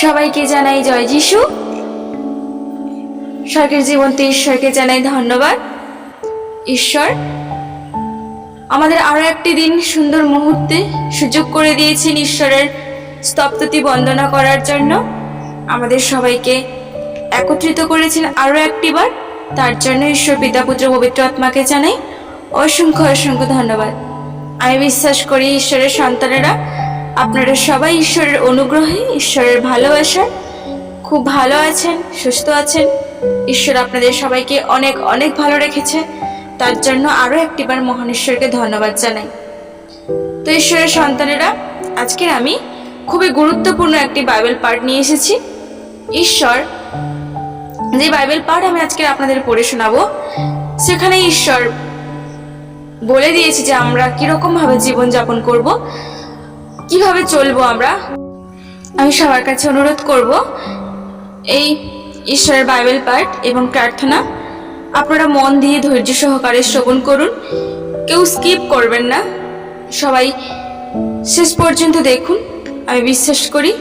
সবাইকে জানাই জয় যিশু। স্বর্গের জীবন্ত ঈশ্বরকে জানাই ধন্যবাদ। ঈশ্বর, আমাদের আরও একটি দিন সুন্দর মুহূর্তে সুযোগ করে দিয়েছেন ঈশ্বরের স্তপ্ততি বন্দনা করার জন্য। আমাদের সবাইকে একত্রিত করেছেন আরও একটি বার। তার জন্য ঈশ্বর পিতা, পুত্র, পবিত্র আত্মাকে জানাই অসংখ্য অসংখ্য ধন্যবাদ। আমি বিশ্বাস করি ঈশ্বরের সন্তানেরা আপনারা সবাই ঈশ্বরের অনুগ্রহে, ঈশ্বরের ভালোবাসায় খুব ভালো আছেন, সুস্থ আছেন। ঈশ্বর আপনাদের সবাইকে অনেক অনেক ভালো রেখেছে। তার জন্য আরও একটিবার মহান ঈশ্বরকে ধন্যবাদ জানাই। তো ঈশ্বরের সন্তানেরা, আজকের আমি খুবই গুরুত্বপূর্ণ একটি বাইবেল পাঠ নিয়ে এসেছি। ঈশ্বর, যে বাইবেল পাঠ আমি আজকে আপনাদের পড়ে শোনাবো সেখানে ঈশ্বর বলে দিয়েছি যে আমরা কীরকমভাবে জীবনযাপন করব। কীভাবে চলবো আমরা? আমি সবার কাছে অনুরোধ করব, এই ঈশ্বরের বাইবেল পাঠ এবং প্রার্থনা আপনারা মন দিয়ে ধৈর্য সহকারে শ্রবণ করুন। কেউ স্কিপ করবেন না। সবাই শেষ পর্যন্ত দেখুন। আমি বিশ্বাস করি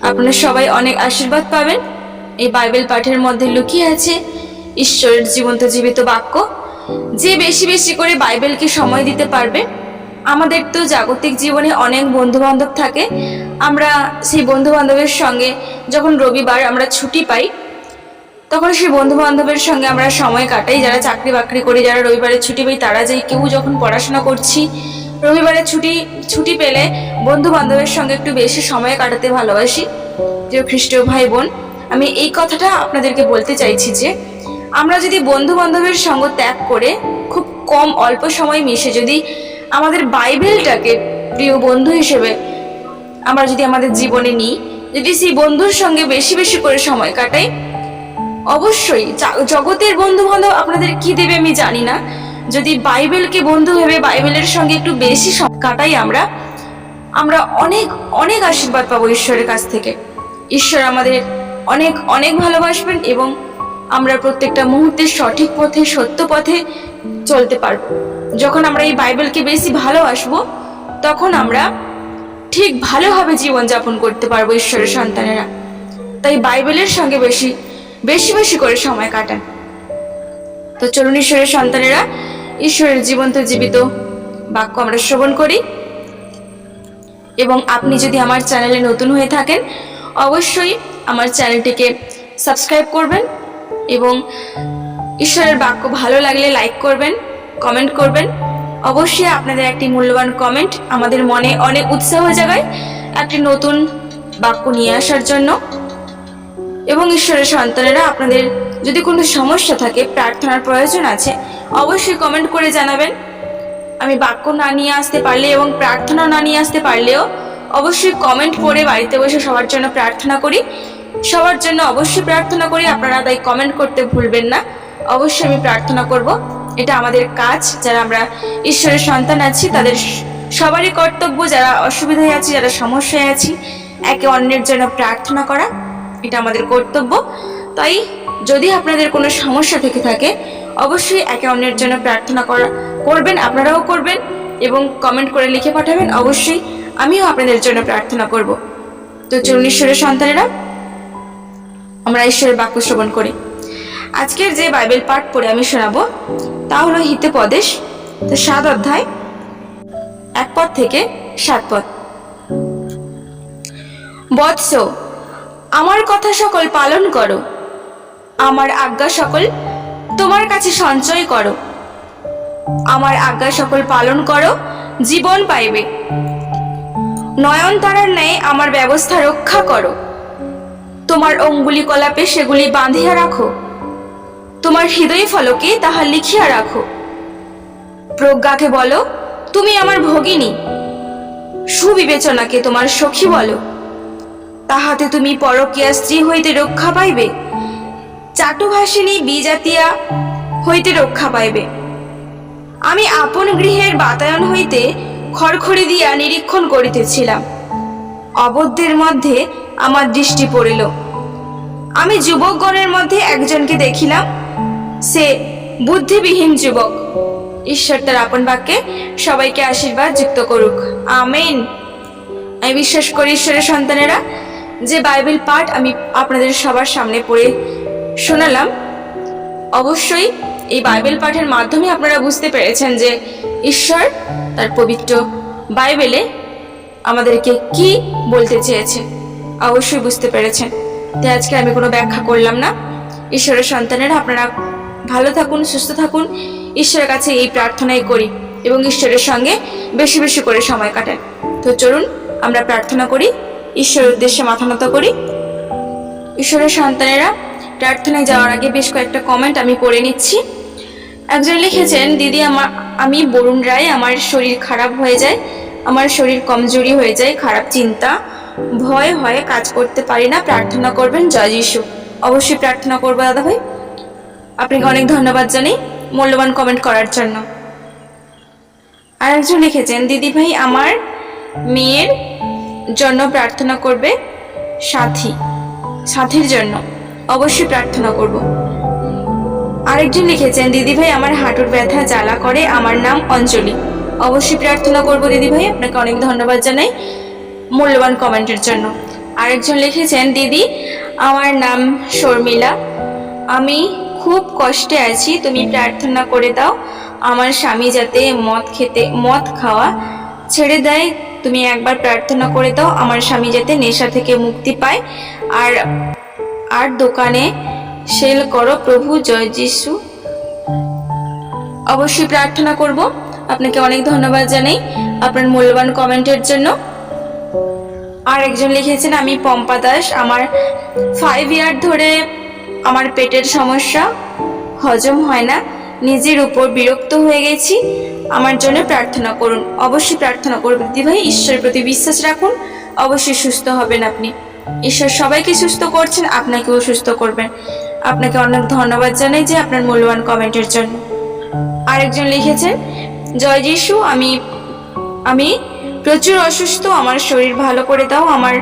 আপনারা সবাই অনেক আশীর্বাদ পাবেন। এই বাইবেল পাঠের মধ্যে লুকিয়ে আছে ঈশ্বরের জীবন্ত জীবিত বাক্য। যে বেশি বেশি করে বাইবেলকে সময় দিতে পারবে আমাদের তো জাগতিক জীবনে অনেক বন্ধু বান্ধব থাকে। আমরা সেই বন্ধু বান্ধবের সঙ্গে যখন রবিবার আমরা ছুটি পাই, তখন সেই বন্ধু বান্ধবের সঙ্গে আমরা সময় কাটাই। যারা চাকরি বাকরি করি, যারা রবিবারে ছুটি পাই, তারা যাই কেউ যখন পড়াশোনা করছি রবিবারে ছুটি ছুটি পেলে বন্ধু বান্ধবের সঙ্গে একটু বেশি সময় কাটাতে ভালোবাসি। প্রিয় খ্রিস্টীয় ভাই বোন আমি এই কথাটা আপনাদেরকে বলতে চাইছি যে, আমরা যদি বন্ধু বান্ধবের সঙ্গ ত্যাগ করে খুব কম অল্প সময় মিশে যদি আমাদের বাইবেলটাকে প্রিয় বন্ধু হিসেবে আমরা যদি আমাদের জীবনে নিই, যদি সেই বন্ধুর সঙ্গে বেশি বেশি করে সময় কাটাই, অবশ্যই জগতের বন্ধু বান্ধব আপনাদের কি দেবে আমি জানি না। যদি বাইবেলকে বন্ধু ভেবে বাইবেলের সঙ্গে একটু বেশি কাটাই আমরা আমরা অনেক অনেক আশীর্বাদ পাবো ঈশ্বরের কাছ থেকে। ঈশ্বর আমাদের অনেক অনেক ভালোবাসবেন এবং আমরা প্রত্যেকটা মুহূর্তে সঠিক পথে, সত্য পথে চলতে পারব। যখন আমরা এই বাইবেলকে বেশি ভালোবাসবো, তখন আমরা ঠিক ভালোভাবে জীবনযাপন করতে পারব ঈশ্বরের সন্তানেরা। তাই বাইবেলের সঙ্গে বেশি বেশি বেশি করে সময় কাটান। তো চলুন ঈশ্বরের সন্তানেরা, ঈশ্বরের জীবন্ত জীবিত বাক্য আমরা শ্রবণ করি। এবং আপনি যদি আমার চ্যানেলে নতুন হয়ে থাকেন, অবশ্যই আমার চ্যানেলটিকে সাবস্ক্রাইব করবেন এবং ঈশ্বরের বাক্য ভালো লাগলে লাইক করবেন কমেন্ট করবেন। অবশ্যই আপনাদের একটি মূল্যবান কমেন্ট আমাদের মনে অনেক উৎসাহ জাগায় একটি নতুন বাক্য নিয়ে আসার জন্য। এবং ঈশ্বরের সন্তানেরা আপনাদের যদি কোনো সমস্যা থাকে, প্রার্থনার প্রয়োজন আছে, অবশ্যই কমেন্ট করে জানাবেন। আমি বাক্য না নিয়ে আসতে পারলে এবং প্রার্থনা না নিয়ে আসতে পারলেও অবশ্যই কমেন্ট করে বাড়িতে বসে সবার জন্য প্রার্থনা করি। সবার জন্য অবশ্যই প্রার্থনা করি, আপনারা তাই কমেন্ট করতে ভুলবেন না। অবশ্যই আমি প্রার্থনা করব। এটা আমাদের কাজ, যারা আমরা ঈশ্বরের সন্তান আছি, তাদের সবারই কর্তব্য, যারা অসুবিধায় আছি, যারা সমস্যায় আছি, একে অন্যের জন্য প্রার্থনা করা, এটা আমাদের কর্তব্য। তাই যদি আপনাদের কোনো সমস্যা থেকে থাকে, অবশ্যই একে অন্যের জন্য প্রার্থনা করা, করবেন, আপনারাও করবেন, এবং কমেন্ট করে লিখে পাঠাবেন, অবশ্যই আমিও আপনাদের জন্য প্রার্থনা করব। তো চলুন ঈশ্বরের সন্তানেরা, আমরা ঈশ্বরের বাক্য শ্রবণ করি। আজকের যে বাইবেল পাঠ পড়ে আমি শোনাবো, তা হলো হিতেপদেশ সাত অধ্যায়, এক পদ থেকে সাত পদ বৎস, আমার কথা সকল পালন করো, আমার আজ্ঞা সকল তোমার কাছে সঞ্চয় করো। আমার আজ্ঞা সকল পালন করো, জীবন পাইবে। নয়নতারার ন্যায় আমার ব্যবস্থা রক্ষা করো। তোমার অঙ্গুলি কলাপে সেগুলি বাঁধিয়া রাখো। তোমার হৃদয় ফলকে তাহা লিখিয়া রাখো। প্রজ্ঞাকে বলো, তুমি আমার ভগিনী। সুবিবেচনাকে তোমার সখী বলো। তাহাতে তুমি পরকীয়া স্ত্রী হইতে রক্ষা পাইবে, চাটুভাসিনী বিজাতিয়া হইতে রক্ষা পাইবে। আমি আপন গৃহের বাতায়ন হইতে খড়খড়ি দিয়া নিরীক্ষণ করিতেছিলাম। অবদ্ধের মধ্যে আমার দৃষ্টি পড়িল। আমি যুবকগণের মধ্যে একজনকে দেখিলাম সে বুদ্ধিবিহীন যুবক। ঈশ্বর তার আপন বাক্যে সবাইকে আশীর্বাদ যুক্ত করুক। আমেন। আমি বিশ্বাস করি ঈশ্বরের সন্তানেরা যে বাইবেল পাঠ আমি আপনাদের সবার সামনে পড়ে শোনালাম, অবশ্যই এই বাইবেল পাঠের মাধ্যমে আপনারা বুঝতে পেরেছেন যে ঈশ্বর তার পবিত্র বাইবেলে আমাদেরকে কি বলতে চেয়েছে। অবশ্যই বুঝতে পেরেছেন। তাই আজকে আমি কোনো ব্যাখ্যা করলাম না। ঈশ্বরের সন্তানেরা আপনারা ভালো থাকুন, সুস্থ থাকুন। ঈশ্বরের কাছে এই প্রার্থনাই করি এবং ঈশ্বরের সঙ্গে বেশি বেশি করে সময় কাটান তো চলুন, আমরা প্রার্থনা করি, ঈশ্বরের উদ্দেশ্যে মাথা নত করি। ঈশ্বরের সন্তানেরা, প্রার্থনায় যাওয়ার আগে বেশ কয়েকটা কমেন্ট আমি পড়ে নিচ্ছি। একজন লিখেছেন, দিদি আমার আমি বরুণ রায়, আমার শরীর খারাপ হয়ে যায়, আমার শরীর কমজোরি হয়ে যায়, খারাপ চিন্তা, ভয় হয়, কাজ করতে পারি না, প্রার্থনা করবেন, জয় যিশু। অবশ্যই প্রার্থনা করব দাদা ভাই আপনাকে অনেক ধন্যবাদ জানাই মূল্যবান কমেন্ট করার জন্য। আর একজন লিখেছেন, দিদি ভাই, আমার মেয়ের জন্য প্রার্থনা করবে সাথী, সাথীর জন্য। অবশ্যই প্রার্থনা করব। আরেকজন লিখেছেন, দিদি ভাই, আমার হাঁটুর ব্যথা জ্বালা করে, আমার নাম অঞ্জলি। অবশ্যই প্রার্থনা করব, দিদি ভাই, আপনাকে অনেক ধন্যবাদ জানাই, মূল্যবান কমেন্টের জন্য। আরেকজন লিখেছেন, দিদি, আমার নাম শর্মিলা, আমি খুব কষ্টে আছি, তুমি প্রার্থনা করে দাও। আমার স্বামী যাতে মদ খেতে, মদ খাওয়া ছেড়ে দেয়, তুমি একবার প্রার্থনা করে দাও, আমার স্বামী যাতে নেশা থেকে মুক্তি পায়। আর আর দোকানে সেল করো, প্রভু জয় যিশু। অবশ্যই প্রার্থনা করব। আপনাকে অনেক ধন্যবাদ জানাই আপনার মূল্যবান কমেন্টের জন্য। আর একজন লিখেছেন, আমি পম্পা দাস, আমার ফাইভ ইয়ার ধরে আমার পেটের সমস্যা, হজম হয় না, নিজের উপর বিরক্ত হয়ে গেছি। আমার জন্য প্রার্থনা করুন, অবশ্যই প্রার্থনা করবেন। দিদিভাই ঈশ্বরের প্রতি বিশ্বাস রাখুন, অবশ্যই সুস্থ হবেন আপনি। ঈশ্বর সবাইকে সুস্থ করছেন, আপনাকেও সুস্থ করবেন। আপনাকে অনেক ধন্যবাদ জানাই যে আপনার মূল্যবান কমেন্টের জন্য। আরেকজন লিখেছেন, জয় যিশু, আমি আমি প্রচুর অসুস্থ, আমার শরীর ভালো করে দাও, আমার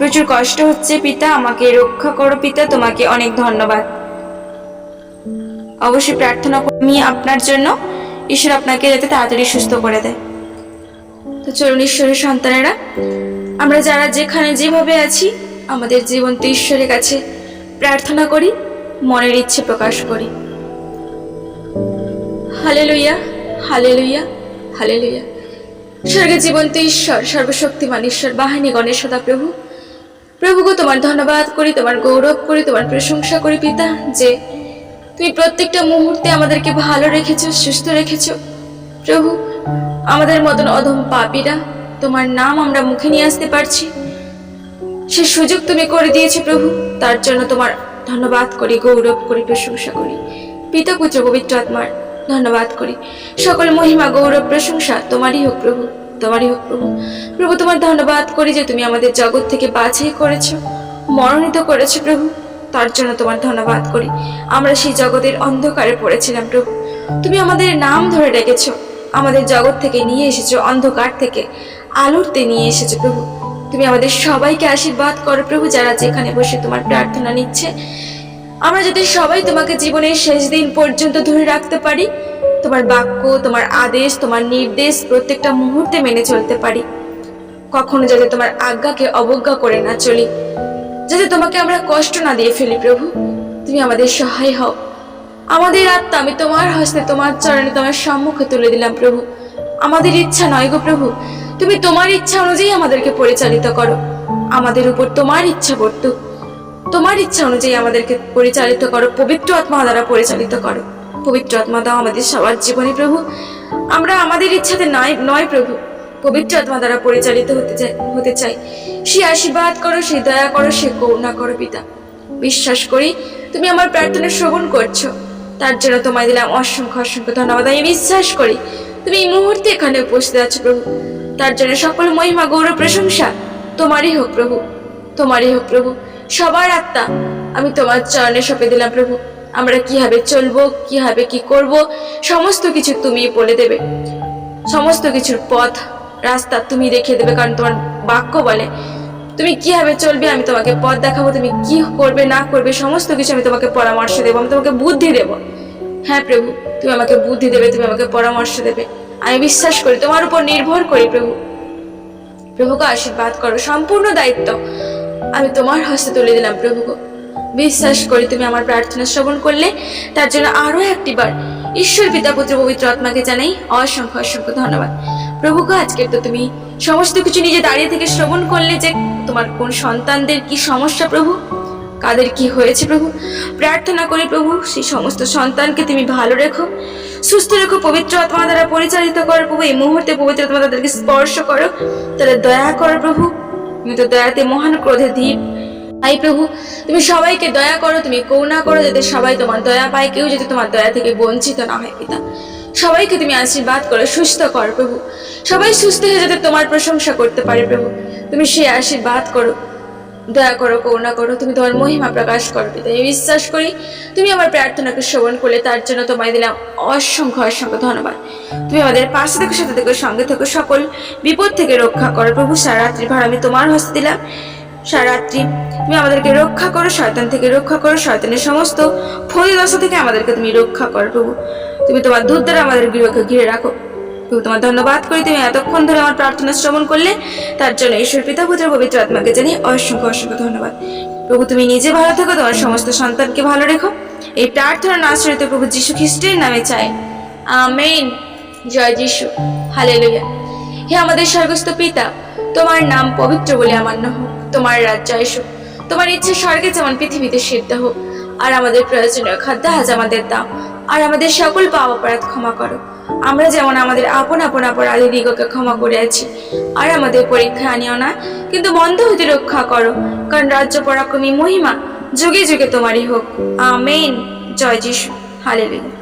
প্রচুর কষ্ট হচ্ছে, পিতা। আমাকে রক্ষা করো, পিতা। তোমাকে অনেক ধন্যবাদ। অবশ্যই প্রার্থনা আমি আপনার জন্য। ঈশ্বর আপনাকে যাতে তাড়াতাড়ি সুস্থ করে দেয়। তো চলুন ঈশ্বরের সন্তানেরা, আমরা যারা যেখানে যেভাবে আছি, আমাদের জীবন তো ঈশ্বরের কাছে প্রার্থনা করি, মনের ইচ্ছে প্রকাশ করি। হালে লইয়া হালে লইয়া হালে লইয়া স্বর্গে জীবন্ত ঈশ্বর, সর্বশক্তিমান ঈশ্বর, বাহিনী গণেশ সদা প্রভু। প্রভুকে তোমার ধন্যবাদ করি, তোমার গৌরব করি, তোমার প্রশংসা করি পিতা, যে তুমি প্রত্যেকটা মুহূর্তে আমাদেরকে ভালো রেখেছো, সুস্থ রেখেছো। প্রভু, আমাদের মতন অধম পাপীরা, তোমার নাম আমরা মুখে নিয়ে আসতে পারছি। সে সুযোগ তুমি করে দিয়েছ, প্রভু, তার জন্য তোমার ধন্যবাদ করি, গৌরব করি, প্রশংসা করি। পিতা, পুত্র, পবিত্র আত্মার ধন্যবাদ করি। সকল মহিমা, গৌরব, প্রশংসা তোমারই হোক, প্রভু। তোমারই হোক প্রভু। প্রভু, তোমার ধন্যবাদ করি যে তুমি আমাদের জগৎ থেকে বাছাই করেছ, মনোনীত করেছ প্রভু। তার জন্য তোমার ধন্যবাদ করি। আমরা সেই জগতের অন্ধকারে পড়েছিলাম প্রভু। তুমি আমাদের নাম ধরে রেখেছো আমাদের জগৎ থেকে নিয়ে এসেছ, অন্ধকার থেকে আলোরতে নিয়ে এসেছ প্রভু। তুমি আমাদের সবাইকে আশীর্বাদ করো প্রভু, যারা যেখানে বসে তোমার প্রার্থনা নিচ্ছে। আমরা যদি সবাই তোমাকে জীবনের শেষ দিন পর্যন্ত ধরে রাখতে পারি তোমার বাক্য, তোমার আদেশ, তোমার নির্দেশ প্রত্যেকটা মুহূর্তে মেনে চলতে পারি। কখনো যাতে তোমার আজ্ঞাকে অবজ্ঞা করে না চলি। যাতে তোমাকে আমরা কষ্ট না দিয়ে ফেলি, প্রভু। তুমি আমাদের সহায় হও। আমাদের আত্মা, আমি তোমার হস্তে, তোমার চরণে, তোমার সম্মুখে তুলে দিলাম, প্রভু। আমাদের ইচ্ছা নয় গো, প্রভু। তুমি তোমার ইচ্ছা অনুযায়ী আমাদেরকে পরিচালিত করো। আমাদের উপর তোমার ইচ্ছা বর্তুক তোমার ইচ্ছা অনুযায়ী আমাদেরকে পরিচালিত করো, পবিত্র আত্মা দ্বারা পরিচালিত করো। পবিত্র আত্মা দাও আমাদের সবার জীবনে, প্রভু। আমরা আমাদের ইচ্ছাতে নয় নয়, প্রভু। পবিত্র আত্মা দ্বারা পরিচালিত হতে চাই হতে চাই। সে আশীর্বাদ করো, সে দয়া করো, সে করুণা করো, পিতা। বিশ্বাস করি, তুমি আমার প্রার্থনা শ্রবণ করছ। তার জন্য তোমায় দিলাম অসংখ্য অসংখ্য ধন্যবাদ। আমি বিশ্বাস করি, তুমি এই মুহূর্তে এখানে উপস্থিত আছো, প্রভু। তার জন্য সকল মহিমা গৌরব প্রশংসা তোমারই হোক, প্রভু। তোমারই হোক, প্রভু। সবার আত্মা, আমি তোমার চরণে সঁপে দিলাম, প্রভু। আমরা কীভাবে চলবো, কীভাবে কি করব, সমস্ত কিছু তুমি বলে দেবে। সমস্ত কিছুর পথ, রাস্তা তুমি দেখিয়ে দেবে, কারণ তোমার বাক্য বলে। তুমি কীভাবে চলবে, আমি তোমাকে পথ দেখাবো, তুমি কি করবে, না করবে, সমস্ত কিছু আমি তোমাকে পরামর্শ দেবো, আমি তোমাকে বুদ্ধি দেবো। হ্যাঁ প্রভু, তুমি আমাকে বুদ্ধি দেবে, তুমি আমাকে পরামর্শ দেবে। আমি বিশ্বাস করি, তোমার উপর নির্ভর করি প্রভু। প্রভুকে আশীর্বাদ করো, সম্পূর্ণ দায়িত্ব আমি তোমার হস্তে তুলে দিলাম প্রভু গো। বিশ্বাস করি তুমি আমার প্রার্থনা শ্রবণ করলে তার জন্য আরও একটিবার ঈশ্বর পিতা পুত্র পবিত্র আত্মাকে জানাই অসংখ্য অসংখ্য ধন্যবাদ। প্রভু গো, আজকে তো তুমি সমস্ত কিছু নিজে দাঁড়িয়ে থেকে শ্রবণ করলে যে তোমার কোন সন্তানদের কি সমস্যা প্রভু? কাদের কি হয়েছে প্রভু? প্রার্থনা করি প্রভু সেই সমস্ত সন্তানকে তুমি ভালো রেখো সুস্থ রেখো পবিত্র আত্মা দ্বারা পরিচালিত করো প্রভু। এই মুহূর্তে পবিত্র আত্মা তাদেরকে স্পর্শ করো তাদের দয়া করো প্রভু। তুমি তো দয়াতে মহান ক্রোধে দ্বীপ তাই প্রভু, তুমি সবাইকে দয়া করো, তুমি করুণা করো যাতে সবাই তোমার দয়া পায়, কেউ যাতে তোমার দয়া থেকে বঞ্চিত না হয়, পিতা। সবাইকে তুমি আশীর্বাদ করো, সুস্থ কর প্রভু। সবাই সুস্থ হয়ে যাতে তোমার প্রশংসা করতে পারে প্রভু। তুমি সেই আশীর্বাদ করো। দয়া করো করুণা করো, তুমি তোমার মহিমা প্রকাশ করো, পিতা। আমি বিশ্বাস করি, তুমি আমার প্রার্থনাকে শ্রবণ করলে তার জন্য তোমায় দিলাম অসংখ্য অসংখ্য ধন্যবাদ। তুমি আমাদের পাশে থেকে, সাথে থেকে, সঙ্গে থেকে, সকল বিপদ থেকে রক্ষা করো। প্রভু, সারা রাত্রি ভার আমি তোমার হস্তে দিলাম। সারা রাত্রি। তুমি আমাদেরকে রক্ষা করো, শয়তান থেকে রক্ষা করো, শয়তানের সমস্ত ফলি দশা থেকে আমাদেরকে তুমি রক্ষা করো, প্রভু। তুমি তোমার দুধ দ্বারা আমাদের গৃহকে ঘিরে রাখো। প্রভু, তোমার ধন্যবাদ করি। তুমি এতক্ষণ ধরে আমার প্রার্থনা শ্রবণ করলে, তার জন্য ঈশ্বর পিতা পুত্র পবিত্র আত্মাকে জানি অসংখ্য অসংখ্য ধন্যবাদ। প্রভু, তুমি নিজে ভালো থেকো, তোমার সমস্ত সন্তানকে ভালো রেখো। এই প্রার্থনা না নাচরিত প্রভু যীশু খ্রিস্টের নামে চাই। আমেন। জয় যিশু। হালেলুয়া। হে আমাদের স্বর্গস্থ পিতা, তোমার নাম পবিত্র বলে আমার না হোক তোমার রাজ্য এসো তোমার ইচ্ছে স্বর্গে যেমন পৃথিবীতে সিদ্ধ হোক, আর আমাদের প্রয়োজনীয় খাদ্য আজ আমাদের দাও, আর আমাদের সকল পাপ অপরাধ ক্ষমা করো। আমরা যেমন আমাদের আপন আপন অপরাধী দিগকে ক্ষমা করে আছি, আর আমাদের পরীক্ষা আনিও না, কিন্তু বন্ধ হতে রক্ষা করো, কারণ রাজ্য পরাক্রমী মহিমা যুগে যুগে তোমারই হোক। আমেন। জয় যিশু। হালেলুয়া।